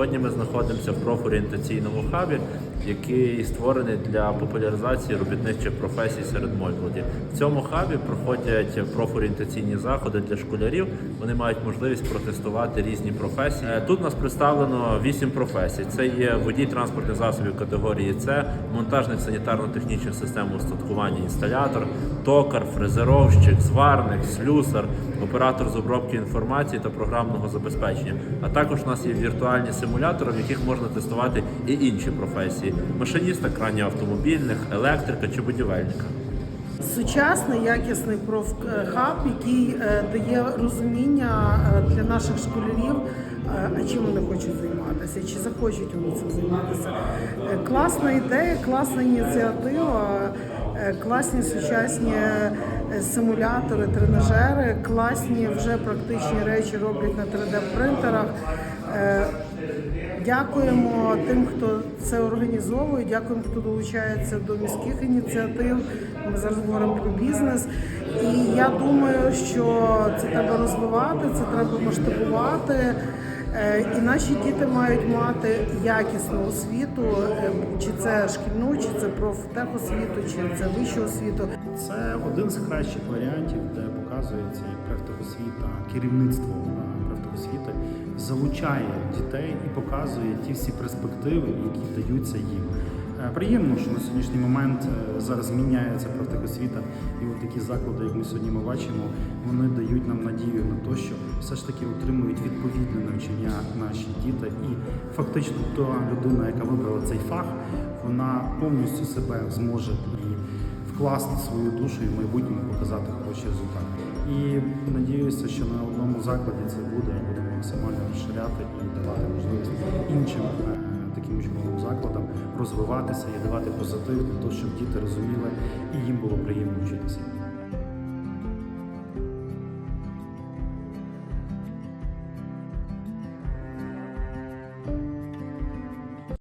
Сьогодні ми знаходимося в профорієнтаційному хабі, який створений для популяризації робітничих професій серед молоді. В цьому хабі проходять профорієнтаційні заходи для школярів. Вони мають можливість протестувати різні професії. Е, Тут нас представлено вісім професій. Це є водій транспортних засобів категорії С, монтажник санітарно-технічних систем устаткування, інсталятор, токар, фрезеровщик, сварник, слюсар, оператор з обробки інформації та програмного забезпечення. А також у нас є віртуальні симулятори, в яких можна тестувати і інші професії: машиніста кранів автомобільних, електрика чи будівельника. Сучасний якісний профхаб, який е, дає розуміння е, для наших школярів, е, а чим вони хочуть займатися, чи захочуть вони цим займатися. Класна ідея, класна ініціатива, класні сучасні симулятори, тренажери, класні вже практичні речі роблять на 3D-принтерах. Дякуємо тим, хто це організовує. Дякуємо, хто долучається до міських ініціатив. Ми зараз говоримо про бізнес. І я думаю, що це треба розвивати, це треба масштабувати. Е, І наші діти мають мати якісну освіту, е, чи це шкільну, чи це профтехосвіту, чи це вищу освіту. Це один з кращих варіантів, де показується, як профтехосвіта, керівництво е, залучає дітей і показує ті всі перспективи, які даються їм. Е, Приємно, що на сьогоднішній момент е, зараз міняється профтехосвіта, і от такі заклади, як ми сьогодні ми бачимо, вони дають нам надію на те, що все ж таки отримують відповідне навчання наші діти, і фактично та людина, яка вибрала цей фах, вона повністю себе зможе вкласти свою душу і в майбутньому показати хороші результати. І надіюся, що на одному закладі це буде, будемо максимально розширяти і давати можливість іншим е, таким учбовим закладам розвиватися і давати позитив для того, щоб діти розуміли і їм було приємно вчитися.